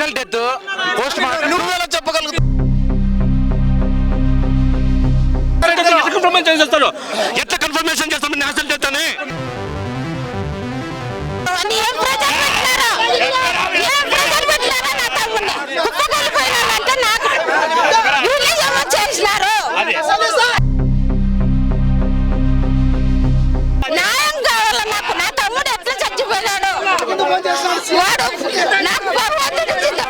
Natural death post mortem నువ్వు ఎలా చెప్పగలుగుతావు ఎట్లా కన్ఫర్మేషన్ చేస్తారు ఎట్లా కన్ఫర్మేషన్ చేస్తాం నేషనల్ డెత్ అని వాడు నాకు భగవంతుడు ఇచ్చినప్పుడు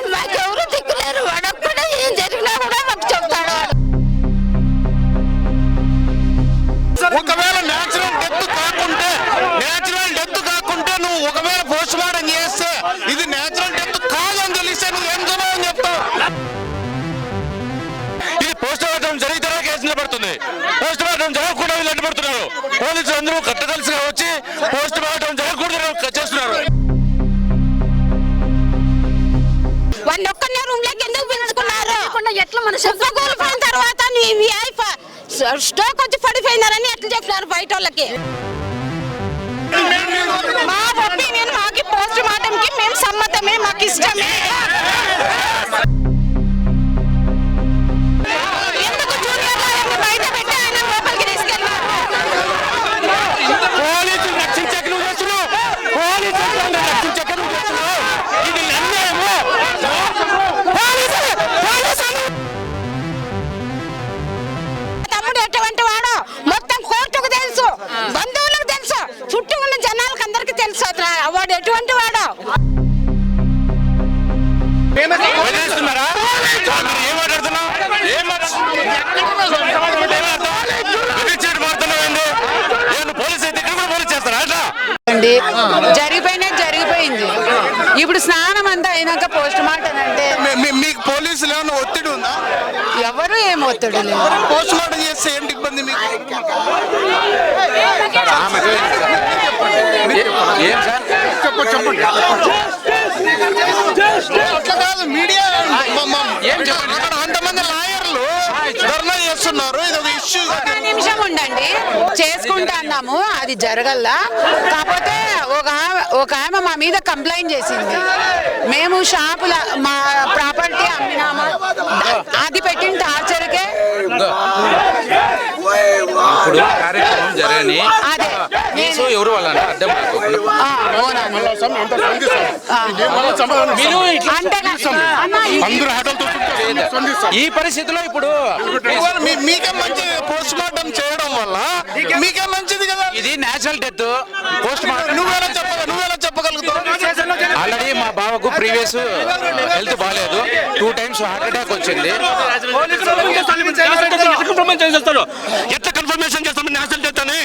ఎట్లా మన తర్వాత నీ వైఫ్ స్టోక్ వచ్చి పడిపోయినారని ఎట్లా చెప్పినారు బయట వాళ్ళకి మా ఒపీనియన్ మాకి పోస్ట్ మార్టం కి మేము సమ్మతమే మాకు ఇష్టమే ఎవరు ఏం ఒత్తిడి లేదు పోస్ట్ మార్టం చేస్తే ఏంటి ఇబ్బంది మీకు? అట్లా కాదు మీడియా చెప్పండి? అంతమంది లాయర్లు ధర్నా చేస్తున్నారు. ఇది ఒక ఇష్యూ నిమిషం ఉండండి. చేసుకుంటా అన్నాము. అది జరగల్లా. కాకపోతే ఒక ఒక ఆమె మా మీద కంప్లైంట్ చేసింది. మేము షాపుల మా ప్రాపర్టీ అమ్మినామా? అది పెట్టిన టార్చర్కి ఇప్పుడు కార్యక్రమం జరగని ఎవరు వాళ్ళని హోటల్ ఈ పరిస్థితిలో ఇప్పుడు మీకే మంచిది పోస్ట్ మార్టం చేయడం వల్ల మీకే మంచిది కదా? ఇది నేచురల్ డెత్. పోస్ట్ మార్టం నువ్వెలా చెప్పగ నువ్వెలా ఆల్రెడీ మా బావకు ప్రీవియస్ హెల్త్ బాగాలేదు. టూ టైమ్స్ హార్ట్ అటాక్ వచ్చింది. ఎట్లా కన్ఫర్మేషన్ చేస్తారు? ఎట్లా కన్ఫర్మేషన్ చేస్తాం నేషనల్ అని?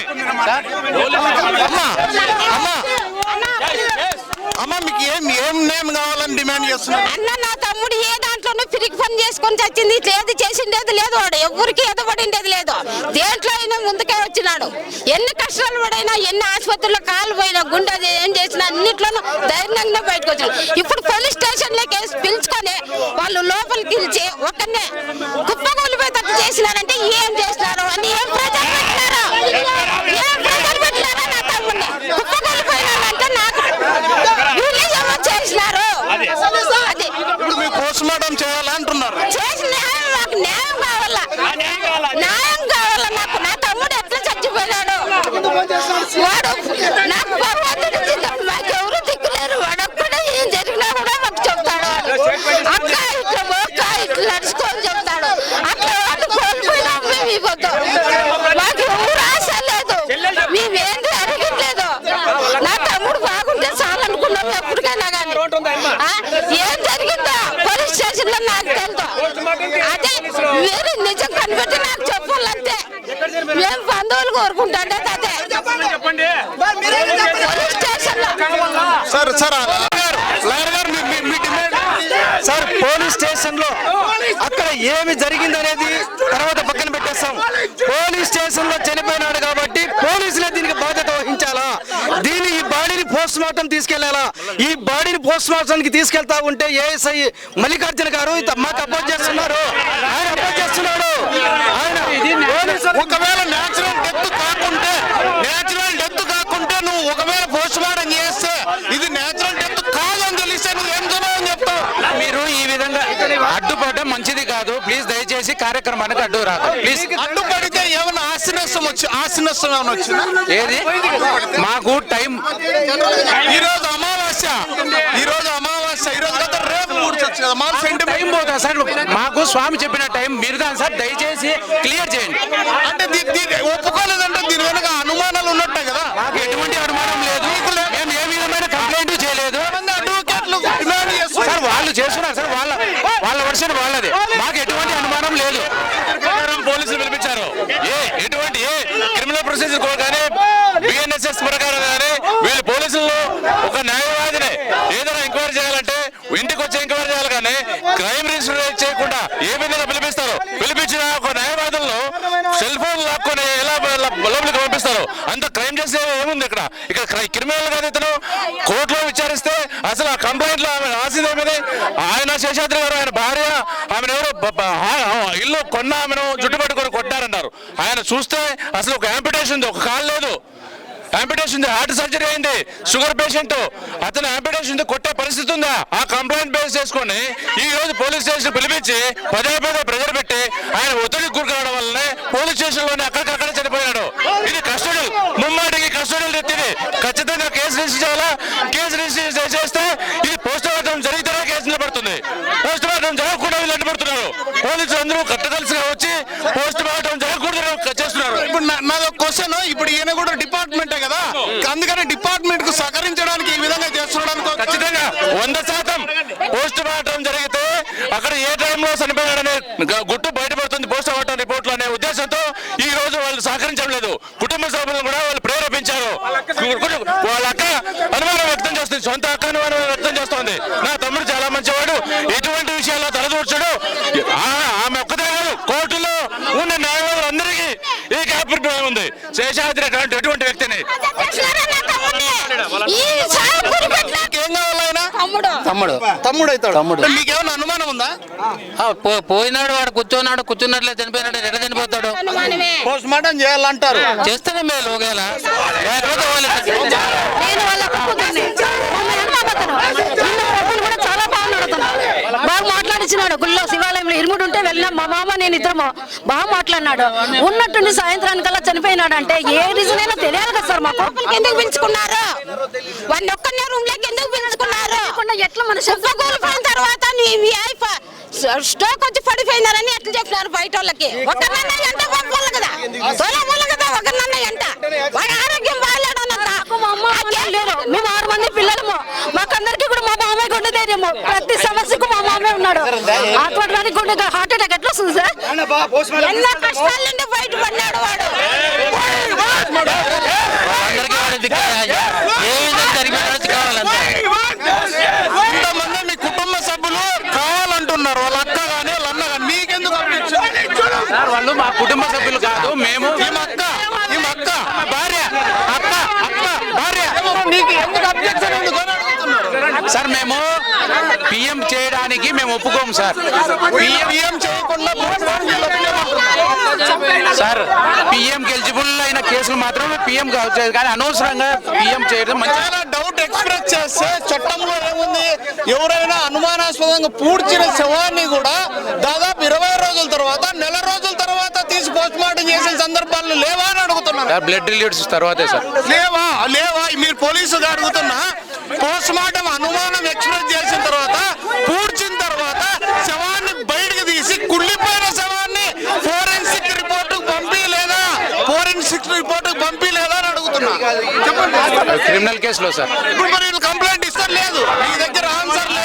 అమ్మా మీకు ఏం ఏం నేమ్ కావాలని డిమాండ్ చేస్తున్నారు? అన్న నా తమ్ముడు ఏ దాంట్లోనూ పిరికి పని చేసుకొని చచ్చింది. లేదు చేసిండేది లేదు వాడు. ఎవరికి ఎదబడిండేది లేదు. దేంట్లో అయినా ముందుకే వచ్చినాడు. ఎన్ని కష్టాలు పడైనా ఎన్ని ఆసుపత్రుల్లో కాలు పోయినా గుండె ఏం చేసినా అన్నిట్లోనూ ధైర్యంగా బయటకు వచ్చాడు. ఇప్పుడు పోలీస్ స్టేషన్లోకి పిలుచుకొని వాళ్ళు లోపలికి పిలిచి ఒకనే కుప్ప చేసినారంటే ఏం చేసినారు అని ఏం ప్రజలు పెట్టినారు ఏం ప్రజలు పెట్టినారో నా తమ్ముడిని కుప్పకూలిపోయినాడంటే నాకు వీళ్ళు ఏమో చేసినారు అది ఇప్పుడు మీరు పోస్ట్ మార్టం చేయాలంటున్నారు చేసిన న్యాయం నాకు న్యాయం కావాలా న్యాయం కావాలా నాకు నా తమ్ముడు ఎట్లా చచ్చిపోయినాడు వాడు నాకు భగవంతుడు ఇచ్చినప్పుడు మాకు ఎవరు దిక్కులేరు వాడు ఒక్కడే ఏం జరిగినా కూడా మాకు చెప్తాడు వాడు అక్క ఇట్లా ఒక్క ఇట్లా నడుచుకొని చెప్తాడు అట్లా వాళ్ళు కోల్పోయినా మేము ఇవ్వద్దు మాకు ఎవరు ఆశ లేదు మేమేంటి అడగట్లేదు నా తమ్ముడు బాగుంటే చాలు అనుకున్నాం ఎప్పటికైనా కానీ ఏం జరిగిందో పోలీస్ స్టేషన్లో నాకు తెలుసు అదే నిజం కనిపెట్టి నాకు చెప్పాలంతే మేము బంధువులు కోరుకుంటాండే అదే పోలీస్ స్టేషన్లో సార్ సార్ లాయర్ గారు మీ- మీ- మీ డిమాండ్. సార్ పోలీస్ స్టేషన్లో అక్కడ ఏమి జరిగింది అనేది తర్వాత పక్కన పెట్టేస్తాం. పోలీస్ స్టేషన్లో చనిపోయినాడు కాబట్టి పోలీసులే దీనికి బాధ్యత వహించాలా? దీని ఈ బాడీని పోస్ట్ మార్టం తీసుకెళ్ళాలా? ఈ బాడీని పోస్ట్ మార్టం కి తీసుకెళ్తా ఉంటే ఏఎస్ఐ మల్లికార్జున గారు మాకు అపోజ్ చేస్తున్నారు. ఆయన అపోజ్ చేస్తున్నాడు. ఆయన ఒకవేళ నేచురల్ డెత్ కాకుంటే నేచురల్ డెత్ కాకుంటే నువ్వు ఒకవేళ పోస్ట్ మార్టం చేస్తే ఇది నేచురల్ డెత్ కాదని తెలిస్తే నువ్వు ఏం జవాబు చెప్తావు? మీరు మంచిది కాదు. ప్లీజ్ దయచేసి కార్యక్రమానికి అడ్డు రాదు ప్లీజ్ అడ్డుపడితే ఏమైనా ఆస్తి నష్టం వచ్చి ఆస్తి నష్టం ఏమైనా వచ్చిందా? ఏది? మాకు టైం ఈ రోజు అమావాస్య. ఈ రోజు అమావాస్య. ఈ రోజు కదా రేపు కూర్చొచ్చు కదా. మా టైం సెంటిమెంట్ పోతా సార్. మాకు స్వామి చెప్పిన టైం మీరు దాని సార్ దయచేసి క్లియర్ చేయండి. అంటే ఒప్పుకోలేదంటే దీని వెనక అనుమానాలు ఉన్నట్టే కదా. మాకు ఎటువంటి అనుమానం లేదు మేము ఏ విధమైన కంప్లైంట్ చేయలేదు మంది అడ్వకేట్లు డిమాండ్ చేస్తున్నారు. సార్ వాళ్ళు చేస్తున్నారు సార్ వాళ్ళ వాళ్ళ వర్షన్ వాళ్ళది మాకు ఎటువంటి అనుమానం లేదు ప్రకారం పోలీసులు పిలిపించారు ఏ ఎటువంటి ఏ ప్రొసీజర్ కోడ్ కానీ బిఎన్ఎస్ఎస్ ప్రకారం కానీ వీళ్ళు పోలీసులు ఒక న్యాయవాదిని. ఏదైనా ఎంక్వైరీ చేయాలంటే ఇంటికి వచ్చి ఎంక్వైరీ చేయాలి కానీ క్రైమ్ రిజిస్టర్ చేయకుండా ఏ విధంగా పిలిపిస్తారు? పిలిపించిన ఒక న్యాయవాదులను సెల్ ఫోన్ లాక్కొని ఎలా లోపలికి పంపిస్తారు? అంత క్రైమ్ చేసే ఏముంది ఇక్కడ? ఇక్కడ క్రై- క్రిమినల్ కాదు ఇతను. కోర్టులో విచారిస్తే అసలు ఆ కంప్లైంట్లో ఆమె రాసింది ఏమిది ఆయన శేషాద్రి గారు ఆయన భార్య ఆమెను ఎవరు ఇల్లు కొన్న ఆమెను కొట్టారన్నారు ఆయన చూస్తే అసలు ఒక యాంపిటేషన్ ఉంది ఒక కాలు లేదు. యాంపిటేషన్ ఉంది హార్ట్ సర్జరీ అయింది షుగర్ పేషెంట్ అతను ఆంపిటేషన్ ఉంది కొట్టే పరిస్థితి ఉందా? ఆ కంప్లైంట్ బేస్ చేసుకొని ఈ రోజు పోలీస్ స్టేషన్ పిలిపించి పదే పదే ప్రెజర్ పెట్టి ఆయన ఒత్తిడికి గురి కావడం వల్లనే పోలీస్ స్టేషన్లోనే అక్కడికక్కడ చనిపోయాడు. ఇది కస్టడీ ముమ్మాటికి కస్టడీలు ఎత్తిది ఖచ్చితంగా కేసు రిజిస్టర్ చేయాలా? కేసు రిజిస్టర్ చేస్తే ఇది పోస్ట్ మార్టం జరిగితేనే కేసు నిలబడుతుంది. పోస్ట్ మార్టం జరగకుండా వీళ్ళు అడ్డుపడుతున్నారు పోలీసులు అందరూ కట్టకలిసిగా వచ్చి ఇప్పుడు ఈయన కూడా డిపార్ట్మెంటే కదా? అందుకని డిపార్ట్మెంట్కు సహకరించడానికి ఈ విధంగా చేస్తున్నాడు ఖచ్చితంగా. వంద శాతం. పోస్ట్ మార్టం జరిగితే అక్కడ ఏ టైంలో చనిపోయాడనే గుట్టు బయటపడుతుంది పోస్ట్ మార్టం రిపోర్ట్ అనే ఉద్దేశంతో ఈ రోజు వాళ్ళు సహకరించడం లేదు. కుటుంబ సభ్యులను కూడా వాళ్ళు ప్రేరేపించారు. వాళ్ళ అక్క అనుమానం వ్యక్తం చేస్తుంది. సొంత అక్క అనుమానం వ్యక్తం చేస్తోంది నా తమ్ముడు చాలా మంచివాడు ఎటువంటి విషయాల్లో తలదూర్చడు ఆ- ఆమె ఒక్కదే కాదు కోర్టులో ఉన్న న్యాయవాదులు అందరికీ ఈ అభిప్రాయం అటువంటి ఎటువంటి వ్యక్తిని తమ్ముడు. అవుతాడు. తమ్ముడు. మీకేమైనా అనుమానం ఉందా? పోయినాడు వాడు కూర్చోన్నాడు కూర్చున్నట్లే చనిపోయినాడు ఎట్లా చనిపోతాడు? పోస్ట్ మార్టం చేయాలంటారు. చేస్తేనే మేలు ఒకవేళ. లేకపోతే వాళ్ళు నేను వాళ్ళ కూతుర్ని. మా మేనమామ అతను. చిన్న అతను కూడా చాలా బాగున్నాడు అతను. బాగా మాట్లాడించినాడు గుళ్ళో శివాలయంలో ఇరుముడు ఉంటే వెళ్ళినాం మా మామ నేను ఇద్దరము. బాగా మాట్లాడినాడు ఉన్నట్టుండి సాయంత్రానికల్లా చనిపోయినాడు అంటే ఏ రీజన్ అయినా తెలియాలి కదా సార్ మాకు. లోపలికి ఎందుకు పిలుచుకున్నారు? వాడిని ఒక్కనే రూమ్లోకి ఎందుకు పిలుచుకున్నారు? ఎట్లా మన తర్వాత స్టోక్ వచ్చి పడిపోయినారని ఎట్లా చెప్పినారు బయట వాళ్ళకి ఒకరినన్నా ఎంట పంపాలి కదా తొలములు కదా ఒకరినన్నా ఎంట ఆరోగ్యం బాగాలేడు అన్నట్ట మా అమ్మ అమ్మ లేరు మేము ఆరు మంది పిల్లలము మాకందరికి కూడా మా మామయ్య గుండె ధైర్యము ప్రతి సమస్యకు మా మామయ్య ఉన్నాడు గుండె హార్ట్ అటాక్ ఎట్లా వస్తుంది సార్ ఎన్నో కష్టాల నుండి బయటపడినాడు వాడు అందరికీ వాడి దిక్కు ఏ విధంగా జరిగిపోయినట్టు కావాలంతే ఇంతమంది మీ కుటుంబ సభ్యులు కావాలంటున్నారు వాళ్ళ అక్క కానీ వాళ్ళ అన్న కానీ మీకెందుకు అనిపించింది సార్ వాళ్ళు మా కుటుంబ సభ్యులు కాదు మేము అక్క భార్య అక్క అక్క భార్య. నీకు ఎందుకు అబ్జెక్షన్ ఎందుకు అని అడుగుతున్నారు సార్ మేము పిఎం చేయడానికి మేము ఒప్పుకోము సార్. పిఎం చేయకుండా. సార్ పిఎం ఎలిజిబుల్ అయిన కేసులు మాత్రం పిఎం కావచ్చు కానీ అనవసరంగా పిఎం చేయడం మంచి డౌట్ ఎక్స్ప్రెస్ చేస్తే చట్టంలో ఏముంది? ఎవరైనా అనుమానాస్పదంగా పూడ్చిన శవాన్ని కూడా దాదాపు ఇరవై రోజుల తర్వాత నెల రోజుల పోస్ట్ మార్టం చేసిన సందర్భాలు లేవా అని అడుగుతున్నాను సార్ బ్లడ్ రిలేట్స్ తర్వాతే సార్. లేవా లేవా మీరు పోలీసుగా అడుగుతున్నా పోస్ట్ మార్టం అనుమానం ఎక్స్ప్రెస్ చేసిన తర్వాత పూడ్చిన తర్వాత శవాన్ని బయటకు తీసి కుళ్ళిపోయిన శవాన్ని ఫోరెన్సిక్ రిపోర్ట్ పంపి లేదా ఫోరెన్సిక్ రిపోర్ట్ పంపి లేదా అని అడుగుతున్నా. క్రిమినల్ కేసులో సార్. ఇప్పుడు మరి కంప్లైంట్ ఇస్తారు లేదు. మీ దగ్గర ఆన్సర్ లేదు.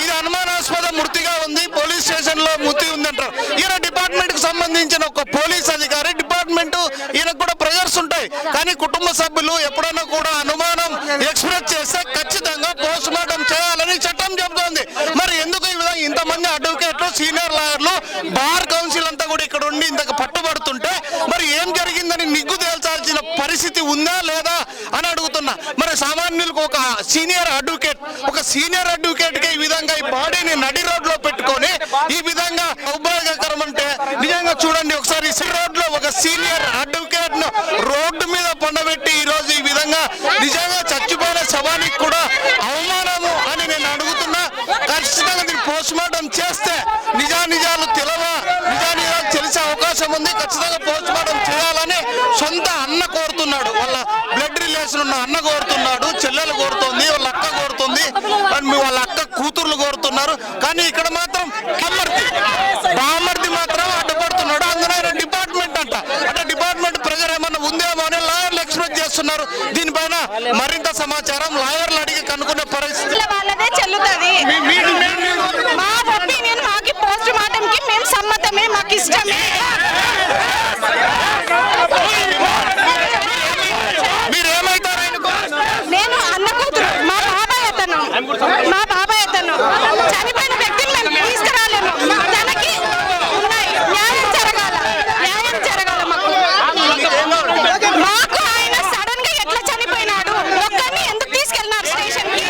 ఇది అనుమానాస్పద మృతిగా ఉంది. పోలీస్ స్టేషన్లో మృతి ఉందంటారు. ఈయన డిపార్ట్మెంట్కు సంబంధించిన ఒక పోలీస్ అధికారి డిపార్ట్మెంట్ ఈయనకు కూడా ప్రెజర్స్ ఉంటాయి. కానీ కుటుంబ సభ్యులు ఎప్పుడైనా కూడా అనుమానం ఎక్స్ప్రెస్ చేస్తే ఖచ్చితంగా పోస్ట్ మార్టం చేయాలని చట్టం చెబుతోంది. మరి ఎందుకు ఈ విధంగా ఇంతమంది అడ్వకేట్లు సీనియర్ లాయర్లు బార్ కౌన్సిల్ అంతా కూడా ఇక్కడ ఉండి ఇంతకు పట్టుబడుతుంటే మరి ఏం జరిగిందని నిగ్గు తేల్చాల్సిన పరిస్థితి ఉందా లేదా మన మరి సామాన్యులకు ఒక సీనియర్ అడ్వకేట్ ఒక సీనియర్ అడ్వకేట్కి ఈ విధంగా ఈ బాడీని నడి రోడ్లో పెట్టుకొని ఈ విధంగా ఉపయోగకరం అంటే నిజంగా చూడండి ఒకసారి ఈ రోడ్లో ఒక సీనియర్ అడ్వకేట్ను రోడ్డు మీద పండబెట్టి ఈ రోజు ఈ విధంగా నిజంగా చచ్చిపోయిన శవానికి కూడా అవమానము అని నేను అడుగుతున్నా. ఖచ్చితంగా దీన్ని పోస్ట్ మార్టం చేస్తే నిజా నిజాలు తెలవా? నిజా నిజాలు తెలిసే అవకాశం ఉంది. ఖచ్చితంగా పోస్ట్ మార్టం చేయాలి. సొంత అన్న కోరుతున్నాడు. వాళ్ళ బ్లడ్ రిలేషన్ ఉన్న అన్న కోరుతున్నాడు చెల్లెలు కోరుతోంది అండ్ మీ వాళ్ళ అక్క కూతుర్లు కోరుతున్నారు కానీ ఇక్కడ మాత్రం బామర్ది బామర్ది మాత్రం అడ్డుపడుతున్నాడు అందులో ఆయన డిపార్ట్మెంట్ అంట అంటే డిపార్ట్మెంట్ ప్రెజర్ ఏమన్నా ఉందేమో అని లాయర్లు ఎక్స్ప్రెస్ చేస్తున్నారు దీనిపైన మరింత సమాచారం లాయర్లు అడిగి కనుక్కునే పరిస్థితి వాళ్ళదే చెల్లుతుంది మీ- మీ- మీ- మీ- మా ఒపీనియన్ మాకి పోస్ట్ మార్టం కి మేము సమ్మతమే మాకు ఇష్టమే మీరేమైతారు ఆయనకు నేను అన్న కూతురు మా బాబాయ్ అతను మా బాబాయ్ అతను చనిపోయిన వ్యక్తిని మేము తీసుకురాలేము మా- తనకి ఉన్నాయి. న్యాయం జరగాల న్యాయం జరగాల మాకు మాకు ఆయన సడన్గా ఎట్లా చనిపోయినాడు ఒక్కరిని ఎందుకు తీసుకెళ్ళినారు స్టేషన్కి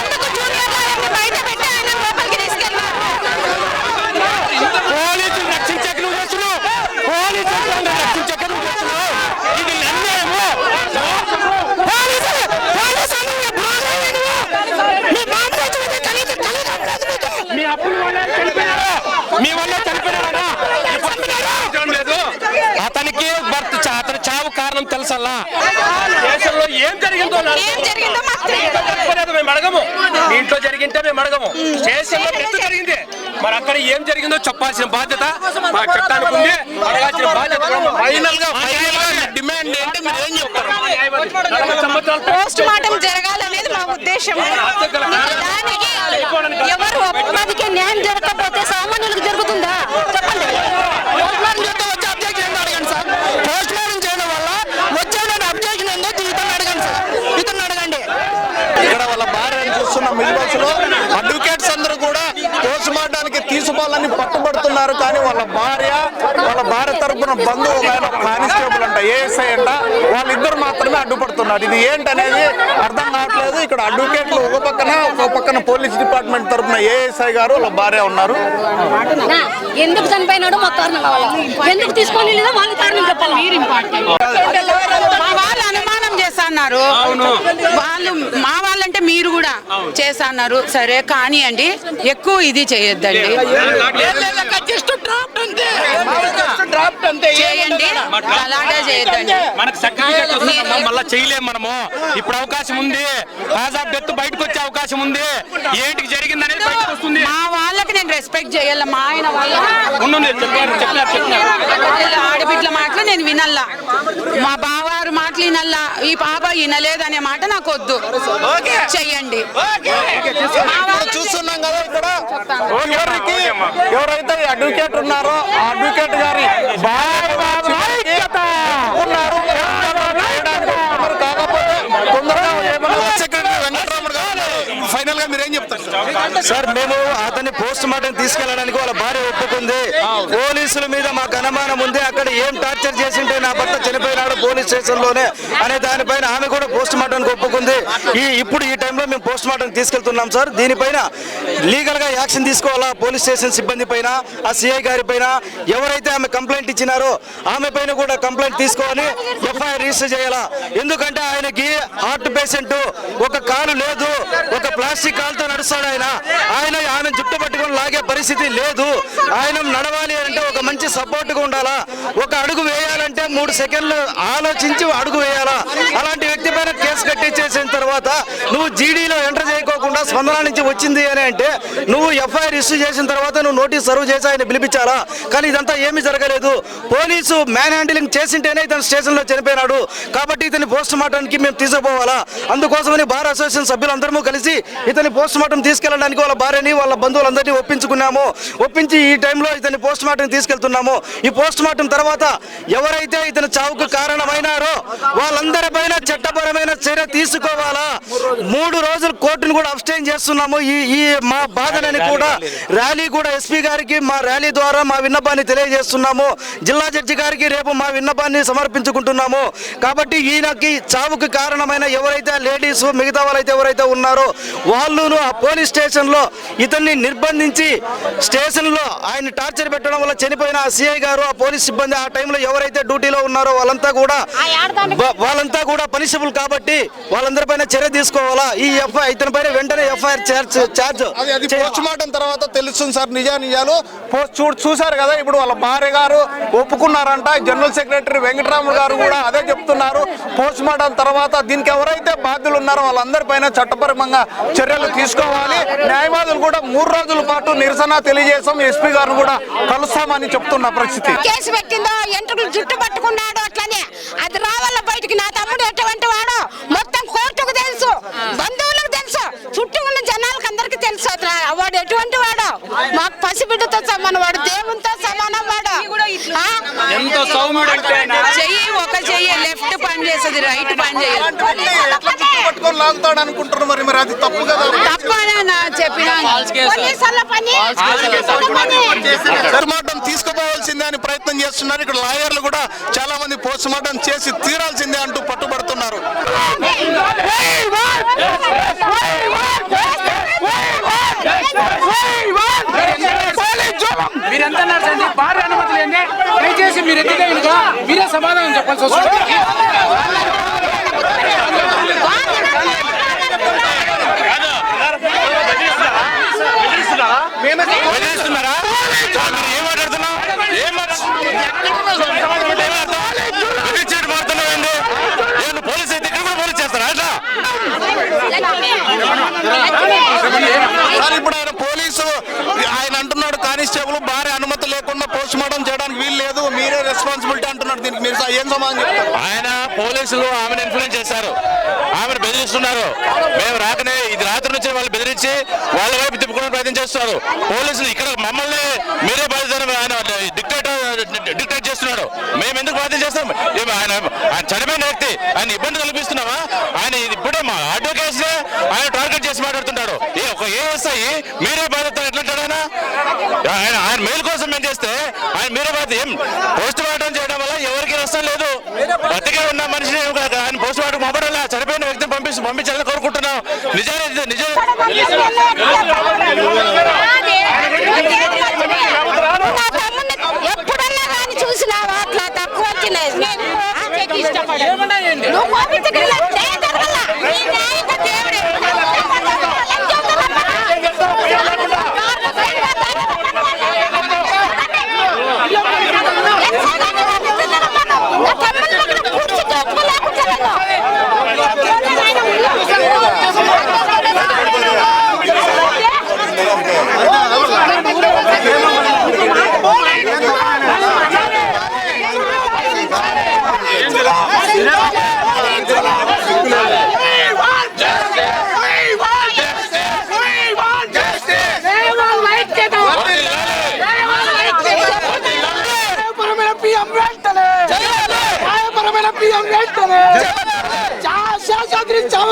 ఎందుకు జూనియర్ లాయర్ని బయట పెట్టి ఆయన లోపలికి తీసుకెళ్ళినారు పోలీసులు రక్షించక నువ్వు చేస్తున్నావు పోలీసులు రక్షించక నువ్వు చేస్తున్నావు ఇది అన్యాయము పోలీసులు పోలీసులు మీ బాబు కనీసం మీ అప్పుల వల్ల చనిపోయారు మీ వల్ల చనిపోయారా లేదు అతనికి భర్త చా- అతని చావు దేశంలో ఏం జరిగిందో నాకు ఏం జరిగిందో మాకు తెలియదు. చెప్పలేదు మేము అడగము. ఇంట్లో జరిగింటే మేము అడగము. స్టేషన్లో ఎంత జరిగింది? మరి అక్కడ ఏం జరిగిందో చెప్పాల్సిన బాధ్యత మా చట్టానికి ఉంది. అడగాల్సిన బాధ్యత ఫైనల్గా ఫైనల్గా మీ డిమాండ్ ఏంటి? మీరు ఏం చెప్తారు? పోస్ట్ మార్టం జరగాలనేది మా ఉద్దేశం దానికి ఎవరు ఒప్పుకోదు. పదికి న్యాయం జరగకపోతే సామాన్యులకు జరుగుతుందా చెప్పండి పోస్ట్ మార్టం చేస్తే వచ్చే అబ్జెక్షన్ అడగండి సార్ పోస్ట్ మార్టం చేయడం వల్ల వచ్చే అబ్జెక్షన్ ఏందో ఇతను అడగండి సార్ ఇతను అడగండి ఇక్కడ వాళ్ళ భార్యను చూస్తున్న మిల్బస్లో అడ్వకేట్స్ అందరూ కూడా పోస్ట్ మార్టానికి తీసుకోవాలని పట్టుబడుతున్నారు కానీ వాళ్ళ భార్య వాళ్ళ భార్య తరపున బంధువు ఒక ఆయన కానిస్టేబుల్ అంట ఏఎస్ఐ అంట వాళ్ళిద్దరు మాత్రమే అడ్డుపడుతున్నారు. ఇది ఏంటనేది అర్థం కావట్లేదు. ఇక్కడ అడ్వకేట్లు ఒక పక్కన ఒక పక్కన పోలీస్ డిపార్ట్మెంట్ తరపున ఏఎస్ఐ గారు వాళ్ళ భార్య ఉన్నారు. ఎందుకు చనిపోయినాడో మాకు కారణం కావాలి? ఎందుకు తీసుకొని లేదా వాళ్ళ కారణం చెప్పాలి? మీరు మా వాళ్ళు అనుమానం చేస్తున్నారు వాళ్ళు మా వాళ్ళంటే మీరు కూడా చేస్తున్నారు సరే కానివ్వండి ఎక్కువ ఇది చేయొద్దండి. చేయండి. అలాగే చేయొద్దండి. మనకు సర్టిఫికేట్ వస్తుందమ్మా, మళ్ళా చేయలేం మనము. ఇప్పుడు అవకాశం ఉంది. కాజ్ ఆఫ్ డెత్ బయటకు వచ్చే అవకాశం ఉంది. ఏంటికి జరిగింది అనేది బయటకు వస్తుంది. మా వాళ్ళకి నేను రెస్పెక్ట్ చేయాల? మా ఆయన వాళ్ళ ఆడబిడ్ల మాటలు నేను వినల్లా. మా బావారు మాటలు వినల్లా. ఈ పాప వినలేదనే మాట నాకు వద్దు. చెయ్యండి వాళ్ళకి చూస్తున్నాం కదా ఇక్కడ. ఎవరికి ఎవరైతే అడ్వకేట్ ఉన్నారో ఆ అడ్వకేట్ గారి ఉన్నారు. కాకపోతే తొందరగా ఫైనల్గా మీరు ఏం చెప్తారు. సార్ మేము అతన్ని పోస్ట్ మార్టం తీసుకెళ్ళడానికి వాళ్ళ భార్య ఒప్పుకుంది. పోలీసుల మీద మాకు అనుమానం ఉంది. అక్కడ ఏం టార్చర్ చేసింటే నా భర్త చనిపోయినాడు పోలీస్ స్టేషన్లోనే అనే దానిపైన ఆమె కూడా పోస్ట్ మార్టం ఒప్పుకుంది. ఈ ఇప్పుడు ఈ టైంలో మేము పోస్ట్ మార్టం తీసుకెళ్తున్నాం సార్. దీనిపైన లీగల్గా యాక్షన్ తీసుకోవాలా? పోలీస్ స్టేషన్ సిబ్బంది పైన ఆ సిఐ గారి పైన? ఎవరైతే ఆమె కంప్లైంట్ ఇచ్చినారో ఆమె పైన కూడా కంప్లైంట్ తీసుకొని ఎఫ్ఐఆర్ రిజిస్టర్ చేయాలా? ఎందుకంటే ఆయనకి హార్ట్ పేషెంట్ ఒక కాలు లేదు. ఒక ప్లాస్టిక్ కాలుతో నడుస్తాడు ఆయన. ఆయన ఆమె జుట్టు పట్టుకొని లాగే పరిస్థితి లేదు. ఆయన నడవాలి అంటే ఒక మంచి సపోర్ట్గా ఉండాలా? ఒక అడుగు వేయాలంటే మూడు సెకండ్లు ఆలోచించి అడుగు వేయాలా? అలాంటి వ్యక్తి పైన కేసు కట్టించేసిన తర్వాత నువ్వు జీడీలో ఎంటర్ చేయకోకుండా స్పందన నుంచి వచ్చింది అని అంటే నువ్వు ఎఫ్ఐఆర్ ఇష్యూ చేసిన తర్వాత నువ్వు నోటీస్ సర్వ్ చేసి ఆయన పిలిపించాలా? కానీ ఇదంతా ఏమీ జరగలేదు. పోలీసు మ్యాన్ హ్యాండిలింగ్ చేసింటేనే ఇతను స్టేషన్లో చనిపోయినాడు. కాబట్టి ఇతని పోస్ట్ మార్టానికి మేము తీసుకుపోవాలా? అందుకోసమని బార్ అసోసియేషన్ సభ్యులందరము కలిసి ఇతని పోస్ట్ మార్టం తీసుకెళ్ళడానికి వాళ్ళ భార్యని వాళ్ళ బంధువులందరినీ ఒప్పించుకున్నాము. ఒప్పించి ఈ టైంలో ఇతని పోస్ట్ మార్టం తీసుకెళ్తున్నాము. ఈ పోస్ట్ మార్టం తర్వాత ఎవరైతే ఇతని చావుకు కారణమైనారో వాళ్ళందరిపైన చట్టపరమైన చర్య తీసుకోవాలా? మూడు రోజులు కోర్టును కూడా అబ్స్టైన్ చేస్తున్నాము. ఈ ఈ మా బాధనని కూడా ర్యాలీ కూడా ఎస్పీ గారికి మా ర్యాలీ ద్వారా మా విన్నపాన్ని తెలియజేస్తున్నాము. జిల్లా జడ్జి గారికి రేపు మా విన్నపాన్ని సమర్పించుకుంటున్నాము. కాబట్టి ఈయనకి చావుకు కారణమైన ఎవరైతే లేడీస్ మిగతా వాళ్ళైతే ఎవరైతే ఉన్నారో వాళ్ళును ఆ పోలీస్ స్టేషన్లో ఇతన్ని నిర్బంధించి స్టేషన్లో ఆయన టార్చర్ పెట్టడం వల్ల చనిపోయిన ఆ సిఐ గారు ఆ పోలీస్ సిబ్బంది ఆ టైంలో ఎవరైతే డ్యూటీలో ఉన్నారో వాళ్ళంతా కూడా వాళ్ళంతా కూడా పనిషబుల్ కాబట్టి వాళ్ళందరిపైన చర్య తీసుకోవాలా? ఈ ఎఫ్ఐ ఇతని పైన వెంటనే FIR charge charge post mortem తర్వాత తెలుస్తుంది సార్ నిజా నిజాలు పో- చూ చూసారు కదా ఇప్పుడు వాళ్ళ భార్య గారు ఒప్పుకున్నారంట. జనరల్ సెక్రటరీ వెంకటరాములు గారు కూడా అదే చెప్తున్నారు. పోస్ట్ మార్టం తర్వాత దీనికి ఎవరైతే బాధ్యులు ఉన్నారో వాళ్ళందరిపైన చట్టపరంగా చర్యలు తీసుకోవాలి. న్యాయవాదులు కూడా మూడు రోజుల పాటు నిరసన తెలియజేసాం ఎస్పీ గారిని కూడా కలుస్తామని చెప్తున్న పరిస్థితి. కేసు పెట్టిందో ఎంట్రుకులు జుట్టు పట్టుకున్నాడు అట్లనే. అది రావాల బయటికి నా తమ్ముడు ఎటువంటి వాడు? మొత్తం కోర్టుకు తెలుసు. బంధువులకు తెలుసు. చుట్టూ ఉన్న జనాలకు అందరికి తెలుసు వాడు ఎటువంటి వాడు? మాకు పసిబిడ్డతో సమానం వాడు. దేవునితో సమానం వాడు. చెయ్యి ఒక చెయ్యి లెఫ్ట్ పని చేస్తుంది రైట్ పని చుట్టూ పట్టుకొని లాగుతాడు అనుకుంటున్నారు మరి? మరి అది తప్పు కదా. తప్ప చెప్పిన పోస్ట్ మార్టం తీసుకుపోవాల్సిందే అని ప్రయత్నం చేస్తున్నారు. ఇక్కడ లాయర్లు కూడా చాలా మంది పోస్ట్ మార్టం చేసి తీరాల్సిందే అంటూ పట్టుబడుతున్నారు. మీరెంత నడుచండి భార్య అనుమతి లేని దయచేసి మీరు కనుక మీరే సమాధానం చెప్పాల్సి వస్తుంది వదిలేస్తున్నారా? మీరు ఏం మాట్లాడుతున్నావు? ఏం మాట్లాడుతున్నావు? బెదిరించేటి మాట్లాడుతున్నావు ఏంది? ఏ నువ్వు పోలీస్ అయితే ఇక్కడ కూడా పోలీస్ చేస్తారా అట్లా సార్ ఇప్పుడు ఆయన పోలీసు ఆయన అంటున్నాడు కానిస్టేబుల్ భార్య అనుమతి లేకుండా పోస్ట్ మార్టం చేయడానికి వీలు లేదు మీరే రెస్పాన్సిబిలిటీ అంటున్నాడు దీనికి మీరు. ఏం సమాధానం ఆయన పోలీసులు ఆమెను ఇన్ఫ్లుయెన్స్ చేశారు. ఆమెను బెదిరిస్తున్నారు. మేము రాకనే ఇది రాత్రి నుంచి వాళ్ళు బెదిరించి వాళ్ళ వైపు తిప్పుకునే ప్రయత్నం చేస్తున్నారు. పోలీసులు ఇక్కడ మమ్మల్ని మీరే బాధ్యత ఆయన డిక్టేట్ డిక్టేట్ చేస్తున్నాడు. మేము ఎందుకు బాధ్యత చేస్తాం? ఆయన ఆయన చనిపోయిన వ్యక్తి ఆయన ఇబ్బంది కల్పిస్తున్నావా ఆయన ఇప్పుడే మా అడ్వకేట్స్ ఆయన టార్గెట్ చేసి మాట్లాడుతున్నాడు ఏ ఒక ఏఎస్ఐ మీరే బాధ్యత ఎట్లా అంటాడు ఆయన ఆయన ఆయన మేలు కోసం ఏం చేస్తే ఆయన మీరే బాధ్యత ఏం పోస్ట్ మార్టం చేయడం వల్ల ఎవరికి నష్టం లేదు బతికే ఉన్న మనిషిని ఆయన పోస్ట్ మార్టం పంపడం చనిపోయిన వ్యక్తిని పంపించి పంపించాలని కోరుకుంటున్నాం నిజాన్ని నిజం నా తమ్ముడిని ఎప్పుడన్నా కానీ చూసినావా అట్లా తక్కువ వచ్చినాయి నువ్వు కోపించగల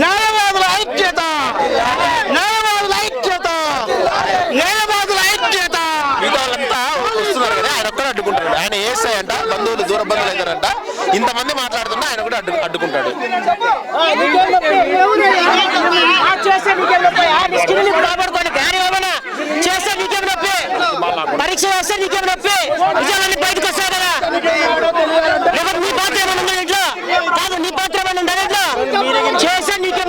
న్యాయవాదుల ఐక్యత న్యాయవాదుల ఐక్యత న్యాయవాదుల ఐక్యత మిగతా వాళ్ళంతా వస్తున్నారు కదా ఆయన ఒక్కడే అడ్డుకుంటాడు ఆయన ఏసై అంట బంధువులు దూర ఇంతమంది మాట్లాడుతున్నా ఆయన కూడా అడ్డు అడ్డుకుంటాడు. చేస్తే పరీక్ష వస్తే నీకేం నొప్పి? నిజాలన్నీ బయటకు వస్తాయి కదా లేకపోతే నీ పాత్ర ఏమైనా ఉందా ఇంట్లో కాదు నీ పాత్ర ఏమైనా ఉందా ఇంట్లో చేస్తే నీకేం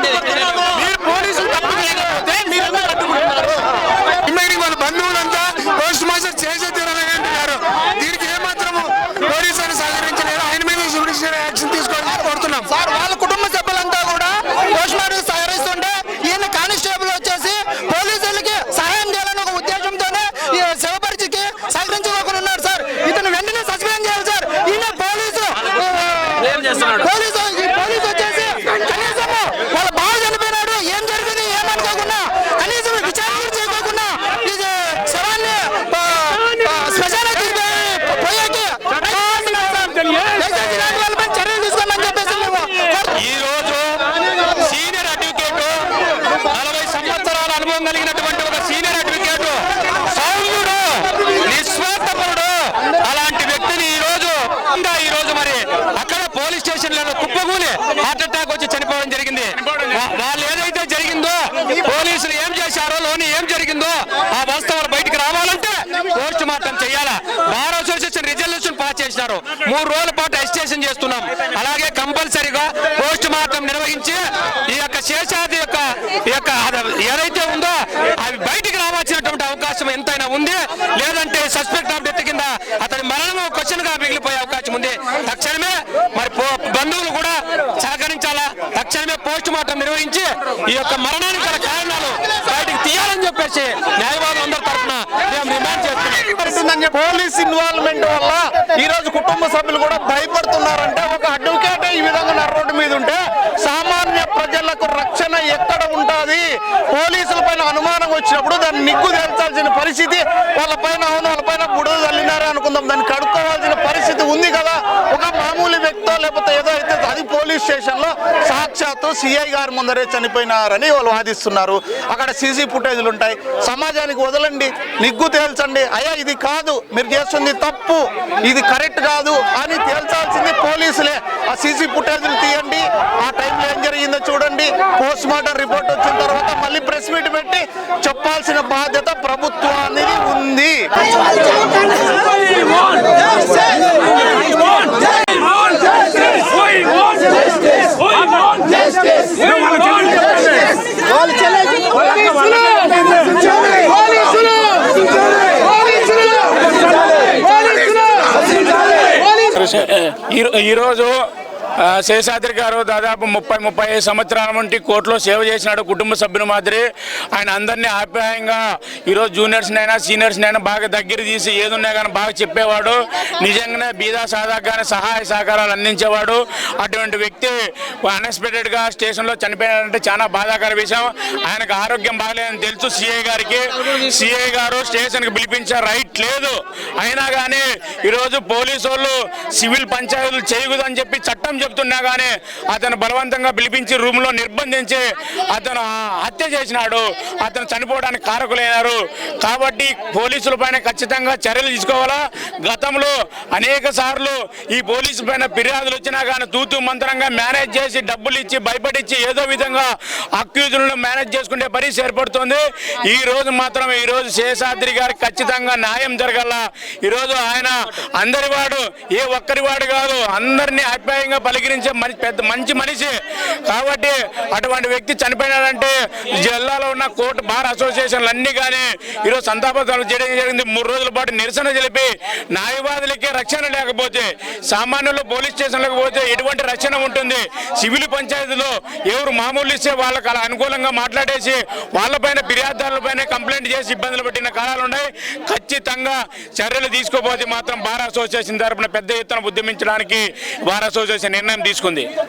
పాస్ మూడు రోజుల పాటు అజిటేషన్ చేస్తున్నాం. అలాగే కంపల్సరీగా పోస్ట్ మార్టం నిర్వహించి ఈ యొక్క శేషాది యొక్క ఈ యొక్క ఏదైతే ఉందో అవి బయటికి రావాల్సినటువంటి అవకాశం ఎంతైనా ఉంది. లేదంటే సస్పెక్ట్ ఆఫ్ డెత్ కింద అతని మరణం క్వశ్చన్గా మిగిలిపోయే అవకాశం ఉంది. తక్షణమే మరి బంధువులు కూడా సహకరించాలా? తక్షణమే పోస్ట్ మార్టం నిర్వహించి ఈ యొక్క మరణానికి గల కారణాలు తీయాలని చెప్పేసి న్యాయవాదులు అందరి తరఫున మేము డిమాండ్ చేస్తున్నాం. పోలీస్ ఇన్వాల్వ్మెంట్ వల్ల ఈ రోజు కుటుంబ సభ్యులు కూడా భయపడుతున్నారంటే. ఒక అడ్వకేట్ ఈ విధంగా రోడ్డు మీద ఉంటే సామాన్య ప్రజలకు రక్షణ ఎక్కడ ఉంటుంది? పోలీసుల పైన అనుమానం వచ్చినప్పుడు దాన్ని నిగ్గు తేల్చాల్సిన పరిస్థితి వాళ్ళ పైన అవును వాళ్ళ పైన బుడద తల్లినారే అనుకుందాం. దాన్ని కడుక్కోవాల్సిన పరిస్థితి ఉంది కదా. ఒక మామూలు లేకపోతే ఏదో అయితే అది పోలీస్ స్టేషన్లో సాక్షాత్తు సిఐ గారి ముందరే చనిపోయినారని వాళ్ళు వాదిస్తున్నారు. అక్కడ సీసీ ఫుటేజ్లు ఉంటాయి. సమాజానికి వదలండి. నిగ్గు తేల్చండి. అయ్యా ఇది కాదు. మీరు చేస్తుంది తప్పు. ఇది కరెక్ట్ కాదు అని తేల్చాల్సింది పోలీసులే. ఆ సీసీ ఫుటేజ్లు తీయండి. ఆ టైంలో ఏం జరిగిందో చూడండి. పోస్ట్ మార్టం రిపోర్ట్ వచ్చిన తర్వాత మళ్ళీ ప్రెస్ మీట్ పెట్టి చెప్పాల్సిన బాధ్యత ప్రభుత్వానికి ఉంది. ఈరోజు శేషాద్రి గారు దాదాపు ముప్పై ముప్పై ఐదు సంవత్సరాల నుండి కోర్టులో సేవ చేసినాడు కుటుంబ సభ్యుల మాదిరి. ఆయన అందరినీ ఆప్యాయంగా ఈరోజు జూనియర్స్నైనా సీనియర్స్నైనా బాగా దగ్గర తీసి ఏదున్నా కానీ బాగా చెప్పేవాడు. నిజంగానే బీదా సాదాగానే సహాయ సహకారాలు అందించేవాడు. అటువంటి వ్యక్తి అన్ఎక్స్పెక్టెడ్గా స్టేషన్లో చనిపోయాడంటే చాలా బాధాకర విషయం. ఆయనకు ఆరోగ్యం బాగలేదని తెలుసు సిఐ గారికి. సిఐ గారు స్టేషన్కి పిలిపించే రైట్ లేదు. అయినా కానీ ఈరోజు పోలీసు వాళ్ళు సివిల్ పంచాయతీలు చేయకూడదని చెప్పి చట్టం చెప్తున్నా కానీ అతను బలవంతంగా పిలిపించి రూమ్లో నిర్బంధించి అతను హత్య చేసినాడు. అతను చనిపోవడానికి కారకులైనారు. కాబట్టి పోలీసుల పైన ఖచ్చితంగా చర్యలు తీసుకోవాలా? గతంలో అనేక సార్లు ఈ పోలీసు పైన ఫిర్యాదులు వచ్చినా కానీ తూతు మంత్రంగా మేనేజ్ చేసి డబ్బులు ఇచ్చి భయపడిచ్చి ఏదో విధంగా అక్యూజులను మేనేజ్ చేసుకునే పరిస్థితి ఏర్పడుతుంది. ఈ రోజు మాత్రం ఈ రోజు శేషాద్రి గారికి ఖచ్చితంగా న్యాయం జరగాల. ఈ రోజు ఆయన అందరి వాడు ఏ ఒక్కరి వాడు కాదు అందరినీ ఆప్యాయంగా పలికిరించే మంచి పెద్ద మంచి మనిషి. కాబట్టి అటువంటి వ్యక్తి చనిపోయినాడంటే జిల్లాలో ఉన్న కోర్టు బార్ అసోసియేషన్లు అన్ని కానీ ఈరోజు సంతాపం చేయడం జరిగింది. మూడు రోజుల పాటు నిరసన తెలిపి న్యాయవాదులకే రక్షణ లేకపోతే సామాన్యులు పోలీస్ స్టేషన్లకు పోతే ఎటువంటి రక్షణ ఉంటుంది? సివిల్ పంచాయతీలో ఎవరు మామూలు ఇస్తే వాళ్ళకి అలా అనుకూలంగా మాట్లాడేసి వాళ్ళపైన ఫిర్యాదుదారులపైన కంప్లైంట్ చేసి ఇబ్బందులు పెట్టిన కాలాలు ఉన్నాయి. ఖచ్చితంగా చర్యలు తీసుకోపోతే మాత్రం బార్ అసోసియేషన్ తరపున పెద్ద ఎత్తున ఉద్యమించడానికి బార్ అసోసియేషన్ నిర్ణయం తీసుకుంది.